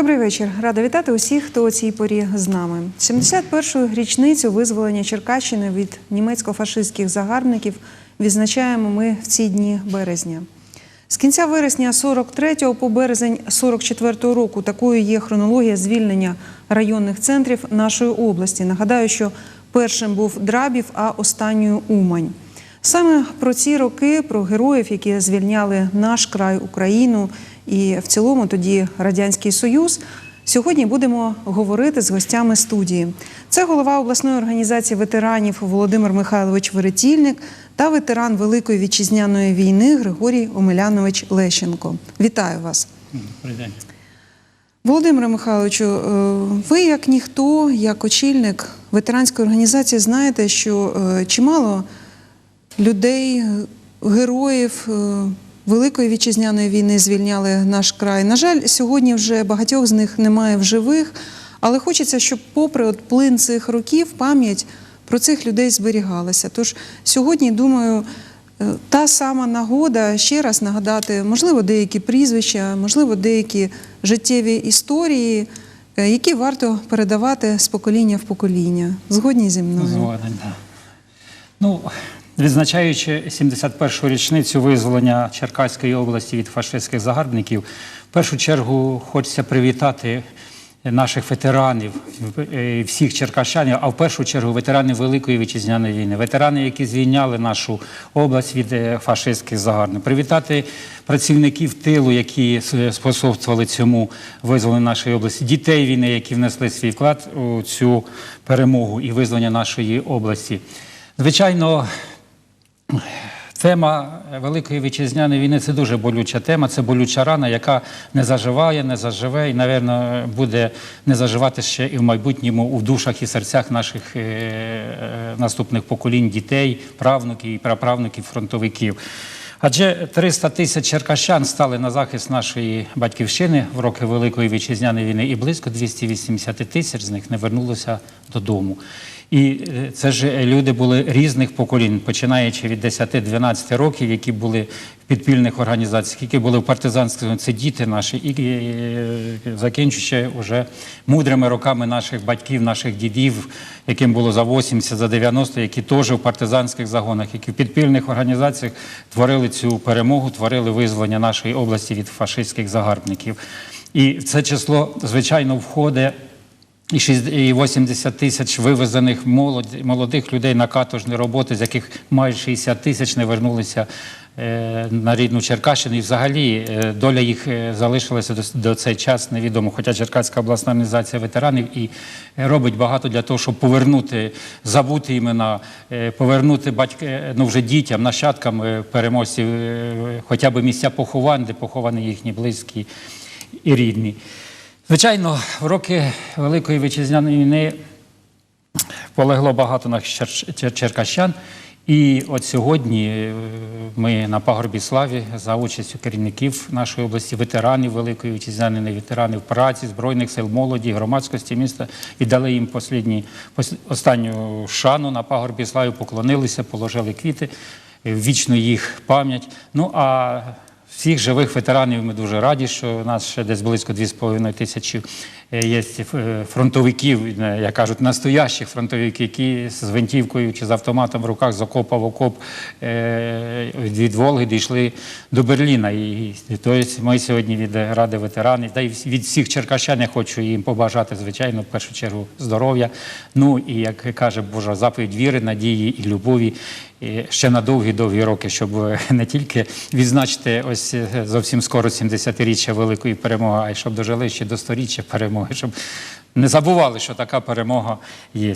Добрий вечір. Рада вітати усіх, хто у цій порі з нами. 71-ю річницю визволення Черкащини від німецько-фашистських загарбників відзначаємо ми в ці дні березня. З кінця вересня 43 го по березень 44 року такою є хронологія звільнення районних центрів нашої області. Нагадаю, що першим був Драбів, а останньою Умань. Саме про ці роки, про героїв, які звільняли наш край Україну і в цілому тоді Радянський Союз. Сьогодні будемо говорити з гостями студії. Це голова обласної організації ветеранів Володимир Михайлович Веретільник та ветеран Великої вітчизняної війни Григорій Омелянович Лещенко. Вітаю вас. День. Володимире Михайловичу, е, ви як ніхто, як очільник ветеранської організації, знаєте, що е, чимало людей, героїв е, Великої вітчизняної війни звільняли наш край. На жаль, сьогодні вже багатьох з них немає в живих, але хочеться, щоб, попри от плин цих років, пам'ять про цих людей зберігалася. Тож сьогодні, думаю, е, та сама нагода ще раз нагадати, можливо, деякі прізвища, можливо, деякі життєві історії, е, які варто передавати з покоління в покоління. Згодні зі мною. Згоден, да. Ну, відзначаючи 71-шу річницю визволення Черкаської області від фашистських загарбників, в першу чергу хочеться привітати наших ветеранів, е, всіх черкащанів, а в першу чергу ветеранів Великої вітчизняної війни, ветерани, які звільняли нашу область від е, фашистських загарбників. Привітати працівників тилу, які способствували цьому визволенню нашої області, дітей війни, які внесли свій вклад у цю перемогу і визволення нашої області. Звичайно, Тема Великої вітчизняної війни це дуже болюча тема, це болюча рана, яка не заживає, не заживе і, напевно, буде не заживати ще і в майбутньому у душах і серцях наших е, е, наступних поколінь дітей, правнуків і праправнуків фронтовиків. Адже 300 тисяч черкащан стали на захист нашої батьківщини в роки Великої вітчизняної війни, і близько 280 тисяч з них не вернулося додому. І е, це ж люди були різних поколінь, починаючи від 10-12 років, які були в підпільних організаціях, які були в партизанських, це діти наші, і е, закінчуючи вже мудрими роками наших батьків, наших дідів, яким було за 80, за 90, які теж в партизанських загонах, які в підпільних організаціях творили цю перемогу, творили визволення нашої області від фашистських загарбників. І це число, звичайно, входить і 80 тисяч вивезених молодих людей на каторжні роботи, з яких майже 60 тисяч не вернулися е, на рідну Черкащину. І взагалі е, доля їх е, залишилася до, цей час невідомо. Хоча Черкаська обласна організація ветеранів і робить багато для того, щоб повернути забути імена, повернути батьки, ну вже дітям, нащадкам переможців, хоча б місця поховань, де поховані їхні близькі і рідні. Звичайно, в роки Великої вітчизняної війни полегло багато наших чер- чер- черкащан. І от сьогодні е, ми на пагорбі славі за участю керівників нашої області, ветеранів Великої вітчизняної ветеранів праці, збройних сил, молоді, громадськості міста і дали їм послідні, останню шану на пагорбі слави, поклонилися, положили квіти, вічну їх пам'ять. Ну а всіх живих ветеранів. Ми дуже раді, що у нас ще десь близько 2,5 тисячі є е, фронтовиків, е, як кажуть, настоящих фронтовиків, які з гвинтівкою чи з автоматом в руках з окопа в окоп е, від Волги дійшли до Берліна. І тобто ми сьогодні від Ради ветеранів, та й від всіх черкащан я хочу їм побажати, звичайно, в першу чергу здоров'я. Ну і як каже Божа заповідь віри, надії і любові. І ще на довгі-довгі роки, щоб е, не тільки відзначити ось е, зовсім скоро 70-річчя великої перемоги, а й щоб дожили ще до 100-річчя перемоги, щоб не забували, що така перемога є.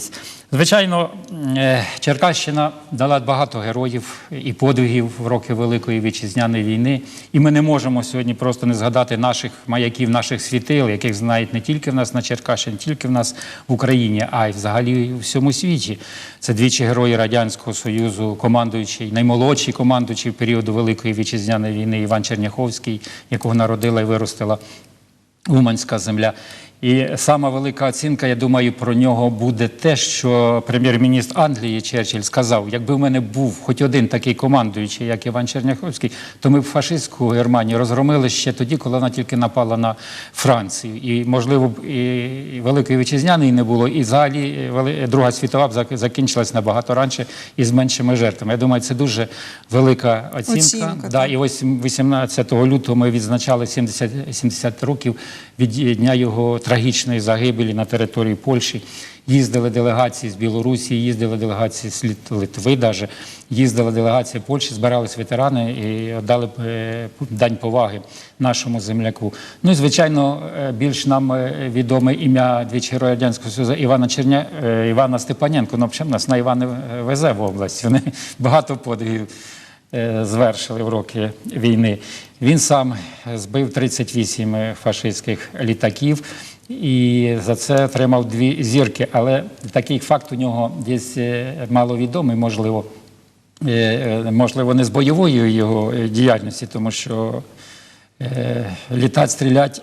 Звичайно, е, Черкащина дала багато героїв і подвигів в роки Великої вітчизняної війни. І ми не можемо сьогодні просто не згадати наших маяків, наших світил, яких знають не тільки в нас на Черкащині, тільки в нас в Україні, а й взагалі у всьому світі. Це двічі герої Радянського Союзу, командуючий, наймолодший командуючий в періоду Великої вітчизняної війни Іван Черняховський, якого народила і виростила Уманська земля. І сама велика оцінка, я думаю, про нього буде те, що прем'єр-міністр Англії Черчилль сказав: якби в мене був хоч один такий командуючий, як Іван Черняховський, то ми б фашистську Германію розгромили ще тоді, коли вона тільки напала на Францію. І, можливо, б і Великої Вітчизняної не було, і взагалі е, Вели- Друга світова б закінчилась набагато раніше і з меншими жертвами. Я думаю, це дуже велика оцінка. Оцінка, да, так. і ось 18 лютого ми відзначали 70, 70 років від дня його трагічної загибелі на території Польщі. Їздили делегації з Білорусі, їздили делегації з Лит- Литви, даже. їздила делегація Польщі, збирались ветерани і дали дань поваги нашому земляку. Ну і звичайно, е, більш нам е, відоме ім'я двічі Радянського Союзу Івана Черня е, Івана Степаненко. Ну, взагалі, нас на Івана везе в область. Вони багато подвигів е, звершили в роки війни. Він сам збив 38 фашистських літаків і за це отримав дві зірки. Але такий факт у нього десь е, маловідомий, можливо. Е, е, Можливо, не з бойової його е, діяльності, тому що е, літати, стріляти,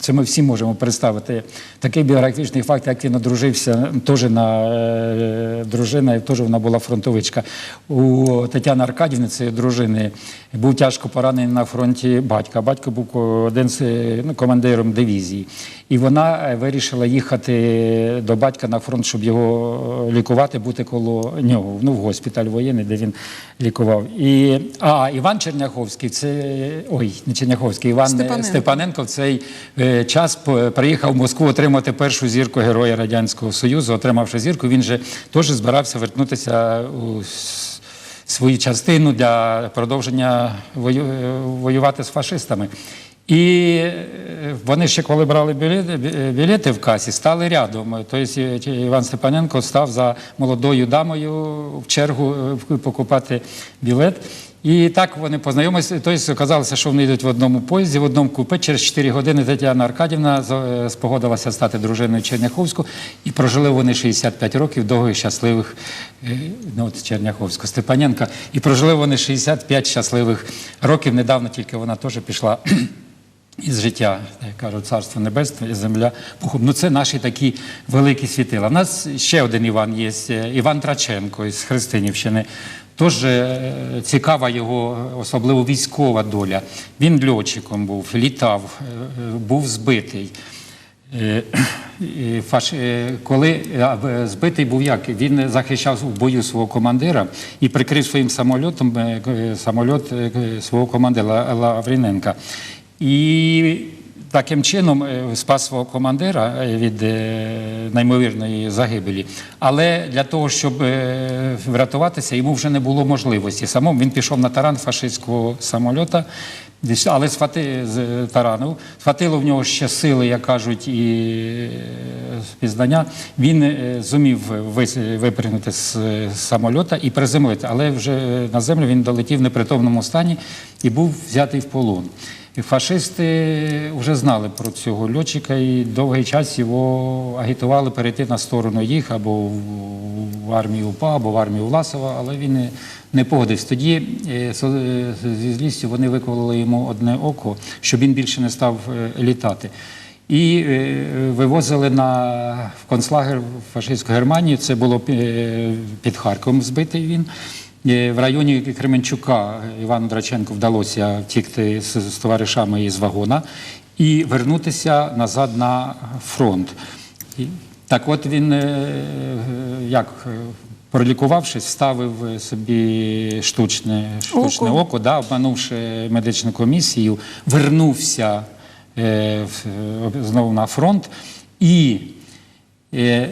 це ми всі можемо представити. Такий біографічний факт, як він одружився, теж на е, дружина, і теж вона була фронтовичка. У Тетяни Аркадівни, цієї дружини, був тяжко поранений на фронті батька. Батько був один з е, ну, командиром дивізії. І вона е, вирішила їхати до батька на фронт, щоб його е, лікувати, бути коло нього, ну, в госпіталь воєнний, де він лікував. А Іван Черняховський, це ой, не Черняховський, Іван Степаненко. Степаненко, Степаненко в цей е, час приїхав в Москву отримати першу зірку Героя Радянського Союзу. Отримавши зірку, він же теж збирався вернутися у свою частину для продовження вою- е, воювати з фашистами. І е, вони ще коли брали білети, в касі, стали рядом. Тобто е, Іван Степаненко став за молодою дамою в чергу е, покупати білет. І так вони познайомилися. Тобто оказалося, що вони йдуть в одному поїзді, в одному купе. Через 4 години Тетяна Аркадівна е, спогодилася стати дружиною Черняховського. І прожили вони 65 років довгих щасливих е, ну, от Черняховського, Степаненка. І прожили вони 65 щасливих років. Недавно тільки вона теж пішла. Із життя, як кажуть, царство небесне і земля пухом. Ну це наші такі великі світила. У нас ще один Іван є, е, Іван Траченко із Христинівщини. Тож е, цікава його, особливо військова доля. Він льотчиком був, літав, е, е, був збитий. Коли збитий був як? Він захищав в бою свого командира і прикрив своїм самольотом самольот свого командира Лавріненка. І таким чином е, спас свого командира е, від е, неймовірної загибелі. Але для того, щоб врятуватися, йому вже не було можливості. Самому він пішов на таран фашистського самольота. Але схвати з тарану, схватило в нього ще сили, як кажуть, і пізнання. Він зумів випригнути з самольота і приземлити, але вже на землю він долетів в непритомному стані і був взятий в полон. Фашисти вже знали про цього льотчика і довгий час його агітували перейти на сторону їх або в- армію УПА, або в армію Власова, але він не, погодився. Тоді е, е, зі злістю вони викололи йому одне око, щоб він більше не став е, літати. І вивозили на в концлагер фашистську Германію. Це було під Харковом збитий він. Е, В районі Кременчука Івану Драченку вдалося втікти з, з товаришами із вагона і вернутися назад на фронт. І, так от він, е, як е, пролікувавшись, вставив собі штучне, штучне Око. око, да, обманувши медичну комісію, вернувся е, в- знову на фронт і е,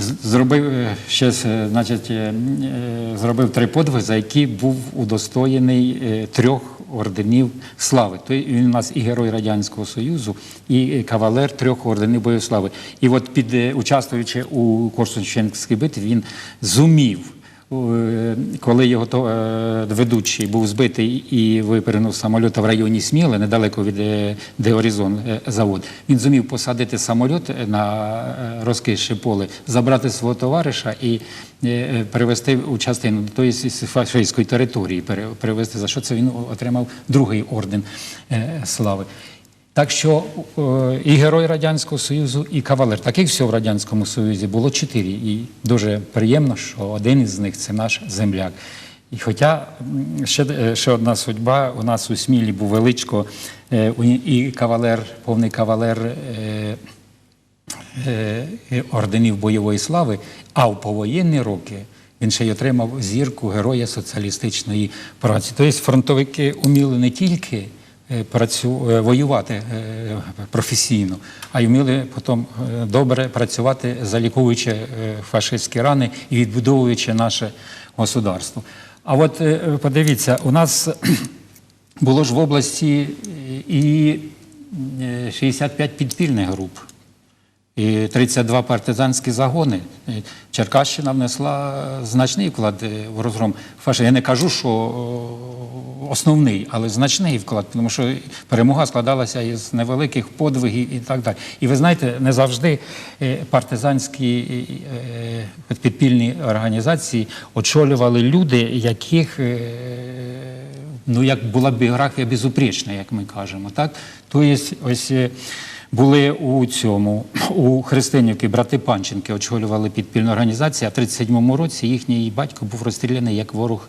зробив ще е, значить, е, е, зробив три подвиги, за які був удостоєний трьох орденів слави. То він у нас і герой Радянського Союзу, і кавалер трьох орденів бойової слави. І от під участвуючи у Корсунченській битві, він зумів. Е, Коли його е, ведучий був збитий і випринув самоліт в районі Сміли, недалеко від е, де Орізон е, завод, він зумів посадити самоліт на е, розкише поле, забрати свого товариша і перевести у частину до з фашистської території, пере- перевести, за що це він отримав другий орден слави. Так що е, і герой Радянського Союзу, і кавалер. Таких всього в Радянському Союзі було чотири. І дуже приємно, що один із них це наш земляк. І хоча ще, е, ще одна судьба, у нас у Смілі був величко е, і кавалер, повний кавалер орденів бойової слави, а в повоєнні роки він ще й отримав зірку Героя соціалістичної праці. Тобто фронтовики уміли не тільки працю, е, воювати е, професійно, а й вміли потім е, добре працювати, заліковуючи е, фашистські рани і відбудовуючи наше государство. А от е, подивіться, у нас було ж в області і е, 65 підпільних груп. І 32 партизанські загони. Черкащина внесла значний вклад е, в розгром фашизму. Я не кажу, що основний, але значний вклад, тому що перемога складалася із невеликих подвигів і так далі. І ви знаєте, не завжди е, партизанські е, підпільні організації очолювали люди, яких е, ну як була біографія безупречна, як ми кажемо. Так? Тобто, ось е, були у цьому у Христинівки брати Панченки очолювали підпільну організацію, а в 37-му році їхній батько був розстріляний як ворог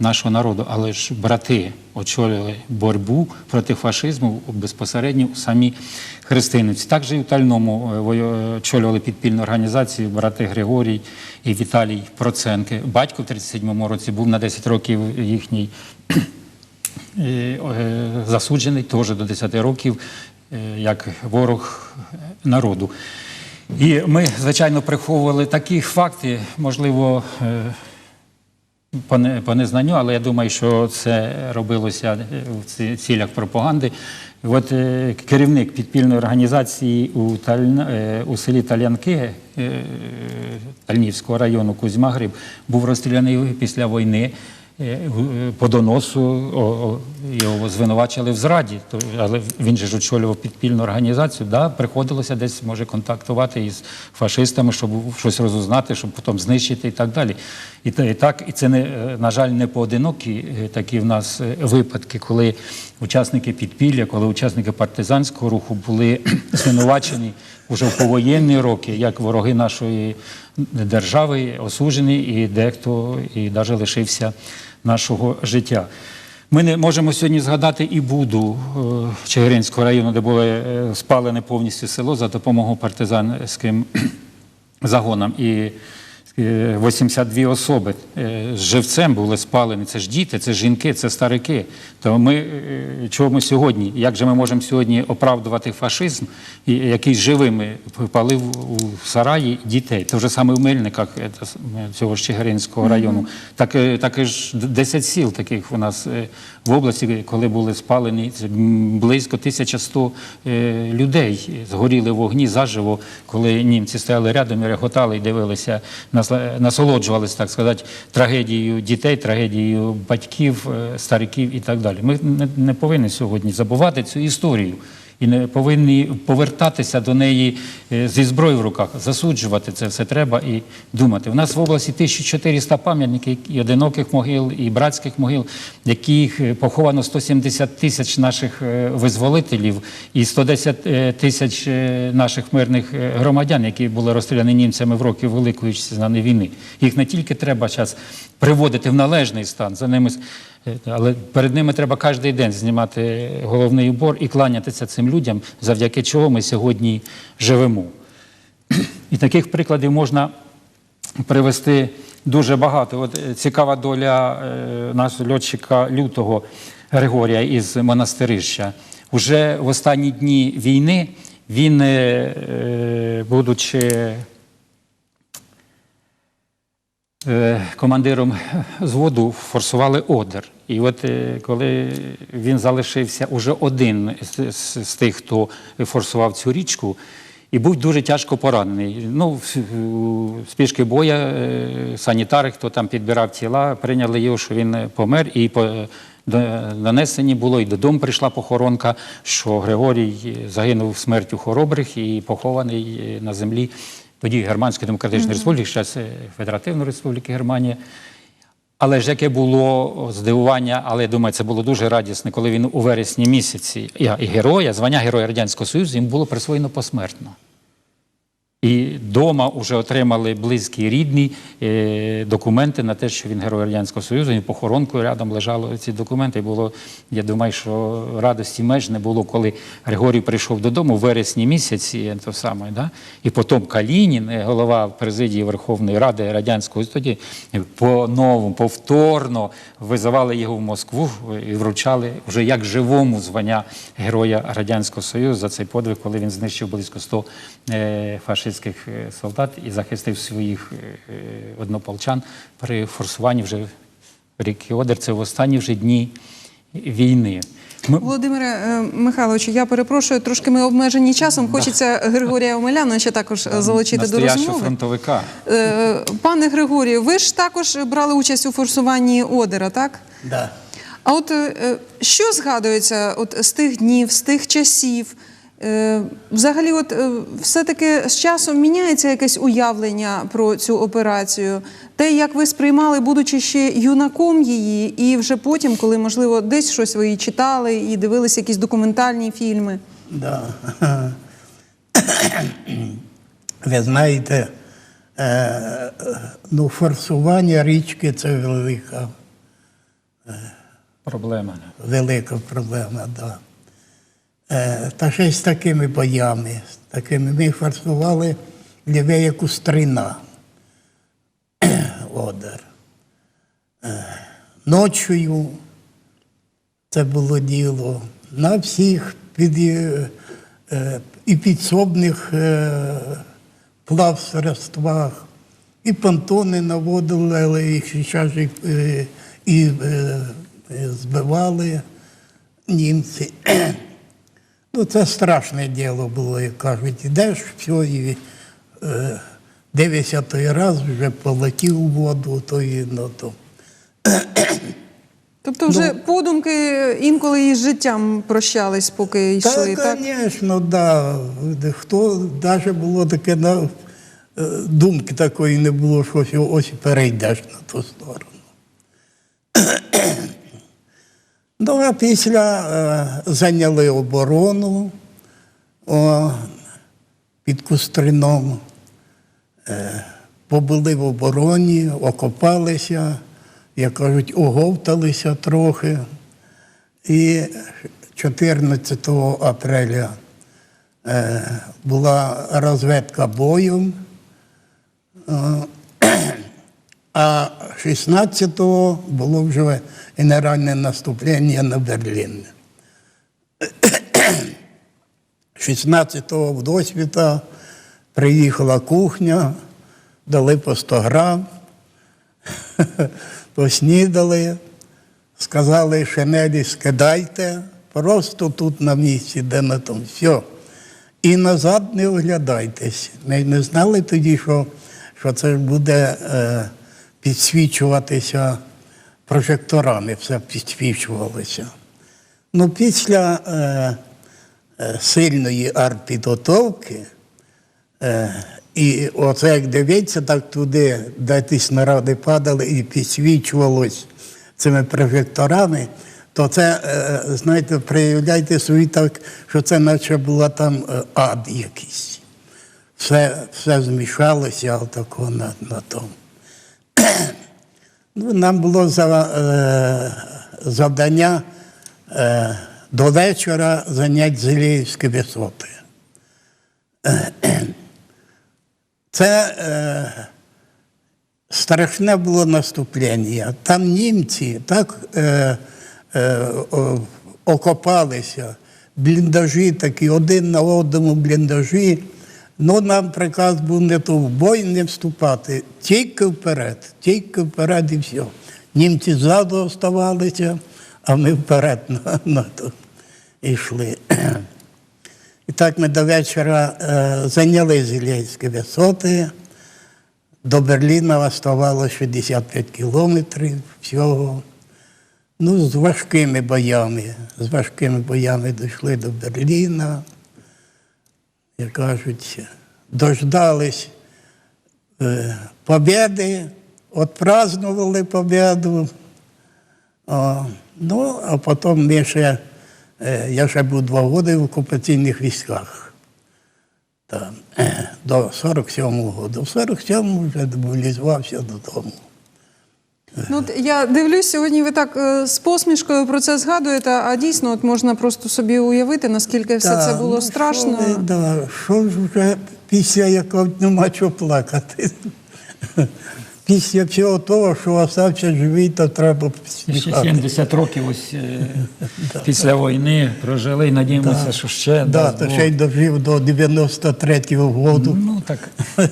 нашого народу. Але ж брати очолювали боротьбу проти фашизму безпосередньо у самій Христинівці. Також і у Тальному е, очолювали підпільну організацію брати Григорій і Віталій Проценки. Батько в 37-му році був на 10 років їхній е, засуджений теж до 10 років е, як ворог народу. І ми, звичайно, приховували такі факти, можливо, е, по, не, по незнанню, але я думаю, що це робилося е, в цілях пропаганди. От е, керівник підпільної організації у, е, селі Талянки е, Тальнівського району Кузьма Гриб був розстріляний після війни. Е, гу- По доносу його звинувачили в зраді, але він же ж очолював підпільну організацію. Да, приходилося десь може контактувати із фашистами, щоб щось розузнати, щоб потім знищити і так далі. І, так, і це не е, на жаль не поодинокі е, такі в нас е, випадки, коли учасники підпілля, коли учасники партизанського руху були звинувачені уже в повоєнні роки, як вороги нашої держави, осуджені, і дехто і навіть лишився нашого життя. Ми не можемо сьогодні згадати і Буду е, Чигиринського району, де було е, спалене повністю село за допомогою партизанським загонам. І 82 особи е, з живцем були спалені. Це ж діти, це жінки, це старики. То ми е, чого ми сьогодні? Як же ми можемо сьогодні оправдувати фашизм, який живими палив у сараї дітей? Це вже саме в Мельниках е, е, цього Чигиринського району. Так, е, так і ж 10 сіл таких у нас е, в області, коли були спалені близько 1100 е, людей згоріли вогні заживо, коли німці стояли рядом і реготали і дивилися, насолоджувалися, так сказати, трагедією дітей, трагедією батьків, е, стариків і так далі. Ми не, не повинні сьогодні забувати цю історію. І не повинні повертатися до неї е, зі зброєю в руках, засуджувати це все треба і думати. У нас в області 1400 пам'ятників і одиноких могил, і братських могил, яких е, поховано 170 тисяч наших е, визволителів і 110 е, тисяч наших мирних громадян, які були розстріляні німцями в роки Великої Вітчизняної війни. Їх не тільки треба час приводити в належний стан, за ними е, але перед ними треба кожен день знімати головний убор і кланятися цим людям, завдяки чого ми сьогодні живемо. І таких прикладів можна привести дуже багато. От е, цікава доля е, нашого льотчика лютого Григорія із монастирища. Уже в останні дні війни він, будучи командиром зводу форсували Одер. І от е, коли він залишився уже один з, з, з тих, хто форсував цю річку, і був дуже тяжко поранений. Ну, спішки боя е, санітари, хто там підбирав тіла, прийняли його, що він е, помер, і по до- донесені було, і додому прийшла похоронка, що Григорій загинув смертю хоробрих і похований е, на землі тоді Германської Демократичної Республіки, зараз е, Федеративної Республіки Германія. Але ж яке було здивування, але я думаю, це було дуже радісне, коли він у вересні місяці і, і героя, звання Героя Радянського Союзу, їм було присвоєно посмертно. І вдома вже отримали близькі рідні е, документи на те, що він герой Радянського Союзу, і похоронкою рядом лежали ці документи. І було, я думаю, що радості меж не було, коли Григорій прийшов додому в вересні місяці, то саме, да? і потім Калінін, е, голова президії Верховної Ради Радянського тоді по-новому, повторно визивали його в Москву і вручали вже як живому звання Героя Радянського Союзу за цей подвиг, коли він знищив близько 100 е, фашистських е, солдат і захистив своїх е, е, однополчан при форсуванні вже ріки Одер. Це в останні вже дні війни. Ми, Володимире е, Михайловичу, я перепрошую, трошки ми обмежені часом. Хочеться Григорія Омеляновича також е, залучити до настоящого розмови. фронтовика. Е, Пане Григорію, ви ж також брали участь у форсуванні Одера, так? Да. А от е, е, що згадується от з тих днів, з тих часів? Е, Взагалі, от е, все-таки з часом міняється якесь уявлення про цю операцію. Те, як ви сприймали, будучи ще юнаком її, і вже потім, коли можливо десь щось ви і читали і дивилися якісь документальні фільми. Да. Ви знаєте, е, ну, форсування річки це велика, Проблема. велика проблема. Да. Е, та ще з такими боями. Такими ми форсували лівеяку стрина. Одер. Е, ночою це було діло на всіх під, е, і підсобних е, і понтони наводили, але їх ж і, і е, збивали німці. Ну, це страшне діло було, як кажуть, ідеш, все, і е, дивишся той раз, вже полетів у воду, то і ну, то. Тобто, вже подумки інколи із життям прощались, поки йшли, так? звісно, да. Хто навіть було таке на е, думки такої не було, що ось перейдеш на ту сторону. Ну, а після е, зайняли оборону о, під Кустрином, е, побули в обороні, окопалися, як кажуть, оговталися трохи. І 14 апреля е, була розведка боєм, е, а 16-го було вже генеральне наступлення на Берлін. 16-го в досвіта приїхала кухня, дали по 100 грам, поснідали, сказали шинелі скидайте, просто тут на місці, де на тому. Все. І назад не оглядайтесь. Ми не знали тоді, що, що це буде е, підсвічуватися прожекторами, все підсвічувалося. Ну, після е, е, сильної артпідготовки, е, і оце як дивиться, так туди, де ті снаряди падали і підсвічувалось цими прожекторами, то це, е, знаєте, проявляйте собі так, що це наче була там е, ад якийсь. Все, все змішалося отако на, на тому. Ну, нам було е, завдання е, до вечора зайняти Зеліївські висоти. Це е, страшне було наступлення. Там німці так окопалися, бліндажі такі, один на одному бліндажі. Ну, нам приказ був не то в бой не вступати, тільки вперед, тільки вперед і все. Німці ззаду оставалися, а ми вперед на, на то йшли. І так ми до вечора е, зайняли Зілейські висоти. До Берліна оставалося 65 кілометрів всього. Ну, з важкими боями. З важкими боями дійшли до Берліна. Як кажуть, дождались е, побєди, отпразднували победу. О, ну, а потім ми ще, е, я ще був два роки в окупаційних військах. Там, е, до 47-го року. В 47-му вже демобілізувався додому. Ну, от я дивлюсь, сьогодні ви так е, з посмішкою про це згадуєте, а дійсно от можна просто собі уявити, наскільки все це було ну, страшно. Що, ви, да, що ж вже після якого нема чого плакати. Після всього того, що остався живий, то треба Ще посміхати. 70 років ось е, після війни прожили і надіємося, що ще то ще й дожив до 93-го року. Ну так.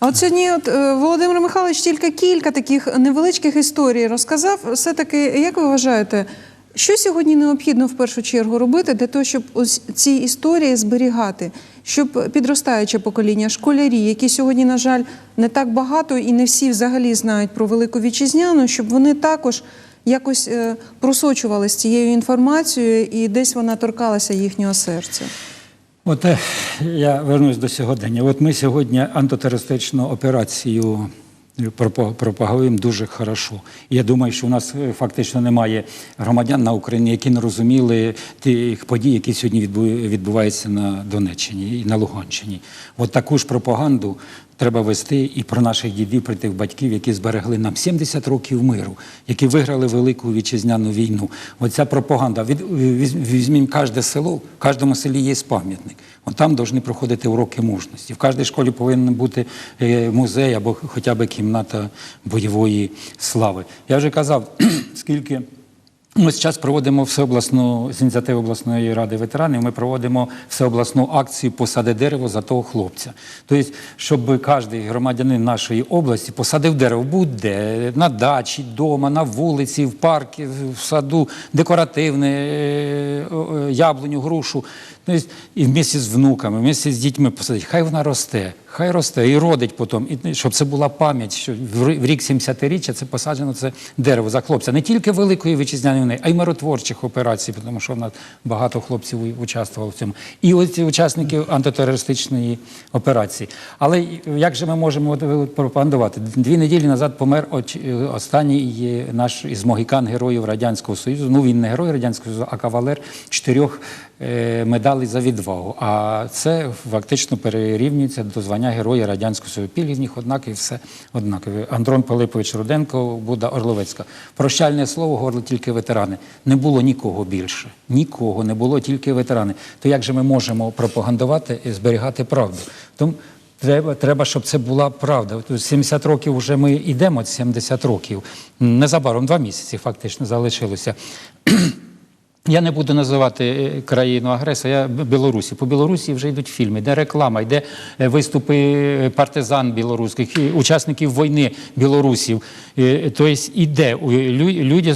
А от сьогодні от, е, Володимир Михайлович тільки кілька таких невеличких історій розказав. Все-таки, як ви вважаєте, що сьогодні необхідно в першу чергу робити для того, щоб ось ці історії зберігати, щоб підростаюче покоління, школярі, які сьогодні, на жаль, не так багато і не всі взагалі знають про Велику Вітчизняну, щоб вони також якось е, просочувалися цією інформацією і десь вона торкалася їхнього серця. От е, я вернусь до сьогодення. От ми сьогодні антитерористичну операцію пропагуємо дуже хорошо. Я думаю, що у нас е, фактично немає громадян на Україні, які не розуміли тих подій, які сьогодні відбуваються на Донеччині і на Луганщині. От таку ж пропаганду треба вести і про наших дідів, про тих батьків, які зберегли нам 70 років миру, які виграли велику вітчизняну війну. Оця пропаганда. Візьмімо кожне село, в кожному селі є пам'ятник. От там повинні проходити уроки мужності. В кожній школі повинен бути е, музей або хоча б кімната бойової слави. Я вже казав, скільки. Ми зараз проводимо всеобласну з ініціативи обласної ради ветеранів. Ми проводимо всеобласну акцію Посади дерево за того хлопця. Тобто, щоб кожен громадянин нашої області посадив дерево будь-де, на дачі, вдома, на вулиці, в парку, в саду, декоративне, е, е, яблуню, грушу. Тобто, і вместе з внуками, вместе з дітьми посадити. Хай вона росте, хай росте і родить потім, і щоб це була пам'ять, що в рік 70-річчя це посаджено це дерево за хлопця. Не тільки великої вітчизняної війни, а й миротворчих операцій, тому що в нас багато хлопців у- участвувало в цьому. І ось ці учасники антитерористичної операції. Але як же ми можемо пропагандувати? Дві неділі назад помер е, останній наш із могікан героїв Радянського Союзу. Ну він не герой Радянського Союзу, а кавалер чотирьох медалей за відвагу. А це фактично перерівнюється до звання Героя Радянського Союзу. Них однакові, все однакові. Андрон Пилипович Руденко, Буда Орловецька. Прощальне слово говорили тільки ветерани. Не було нікого більше. Нікого не було, тільки ветерани. То як же ми можемо пропагандувати і зберігати правду? Тому Треба, треба, щоб це була правда. От 70 років вже ми йдемо, 70 років. Незабаром два місяці фактично залишилося. Я не буду називати е, країну агресора, я Білорусі. По Білорусі вже йдуть фільми, йде реклама, йде е, виступи е, партизан білоруських, учасників війни білорусів. Тобто іде люди,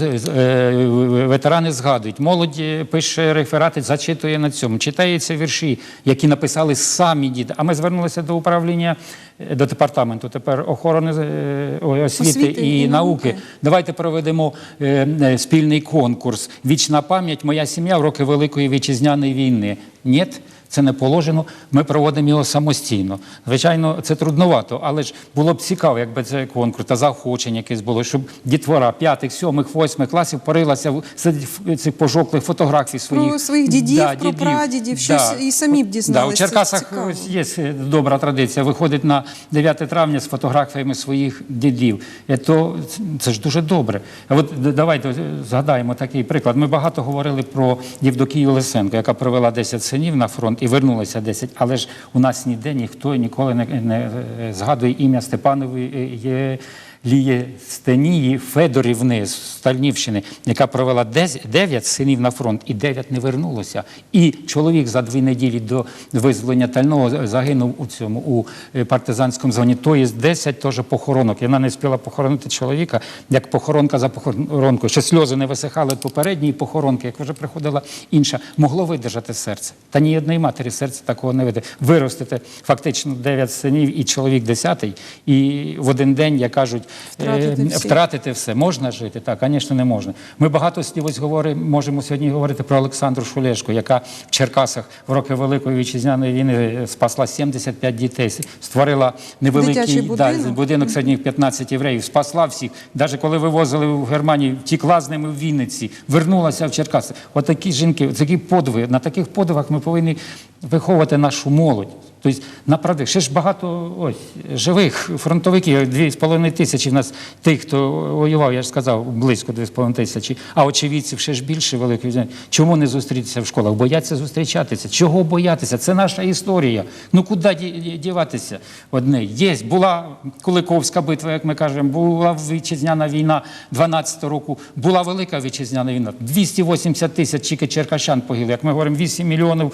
ветерани згадують. Молодь пише реферати, зачитує на цьому, читаються вірші, які написали самі діти. А ми звернулися до управління до департаменту тепер охорони е, освіти, Освіти і, і науки. науки. Давайте проведемо е, е, спільний конкурс. Вічна пам'ять, моя сім'я в роки Великої вітчизняної війни. Ні, це не положено. Ми проводимо його самостійно. Звичайно, це трудновато, але ж було б цікаво, якби це конкурс та заохочення якесь було, щоб дітвора п'ятих, сьомих, восьмих класів порилася в серед цих пожоклих фотографій своїх Про своїх дідів, про прадідів, щось і самі б дізналися. Да, у Черкасах є е, добра традиція. Виходить на 9 травня з фотографіями своїх дідів. То це ж дуже добре. От давайте е, згадаємо такий приклад. Ми багато говорили про Євдокію Лисенко, яка провела 10 синів на фронт і вернулася 10. Але ж у нас ніде ніхто ніколи не, не е, згадує ім'я Степанової е, є. Лії Стенії Федорівни з Стальнівщини, яка провела 9 синів на фронт, і 9 не вернулося. І чоловік за дві неділі до визволення Тального загинув у цьому у е, партизанському зоні. То є 10 теж похоронок. Вона не спіла похоронити чоловіка, як похоронка за похоронкою. Ще сльози не висихали від попередньої похоронки, як вже приходила інша. Могло видержати серце. Та ні одної матері серце такого не виде. Виростити фактично 9 синів і чоловік 10 і в один день, як кажуть, Втратити е, всі. втратити все. Можна жити? Так, звісно, не можна. Ми багато слів ось говоримо, можемо сьогодні говорити про Олександру Шулешку, яка в Черкасах в роки Великої вітчизняної війни спасла 75 дітей, створила невеликий Дитячий да, будинок. будинок середніх 15 євреїв, спасла всіх. Навіть коли вивозили в Германію, втікла з ними в Вінниці, вернулася в Черкаси. Отакі жінки, такі подвиги. На таких подвигах ми повинні виховувати нашу молодь. Тобто, направді, ще ж багато ось, живих фронтовиків, дві з половиною тисячі в нас тих, хто воював, я ж сказав, близько дві з половиною тисячі, а очевидців ще ж більше великих. Чому не зустрітися в школах? Бояться зустрічатися. Чого боятися? Це наша історія. Ну куди діватися? Одне є, була Куликовська битва, як ми кажемо, була вітчизняна війна 12 року, була велика вітчизняна війна. 280 тисяч тільки черкащан погибло. Як ми говоримо, 8 мільйонів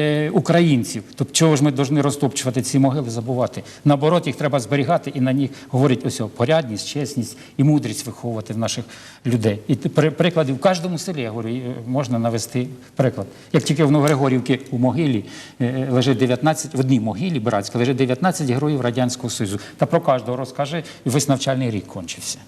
е, українців. Тобто чого ж ми повинні розтопчувати ці могили, забувати? Наоборот, їх треба зберігати і на них говорить ось порядність, чесність і мудрість виховувати в наших людей. І т- при- прикладів в кожному селі, я говорю, е, можна навести приклад. Як тільки в Новогригорівці у могилі е, лежить 19, в одній могилі братській лежить 19 героїв Радянського Союзу. Та про кожного розкаже, і весь навчальний рік кончився.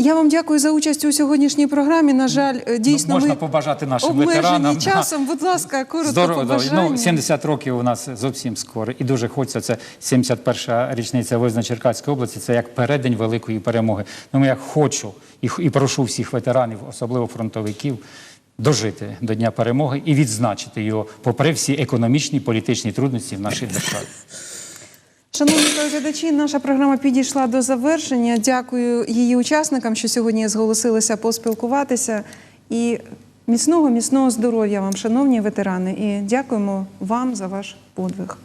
Я вам дякую за участь у сьогоднішній програмі. На жаль, е, дійсно, ну, можна ми побажати нашим ветеранам. часом. Будь ласка, коротко Здорово, побажання. ну, 70 років у нас зовсім скоро. І дуже хочеться, це 71-ша річниця визнання Черкаської області, це як передень великої перемоги. Тому я хочу і, і прошу всіх ветеранів, особливо фронтовиків, дожити до Дня перемоги і відзначити його, попри всі економічні політичні трудності в нашій державі. Шановні телеглядачі, наша програма підійшла до завершення. Дякую її учасникам, що сьогодні зголосилися поспілкуватися. І міцного, міцного здоров'я вам, шановні ветерани, і дякуємо вам за ваш подвиг.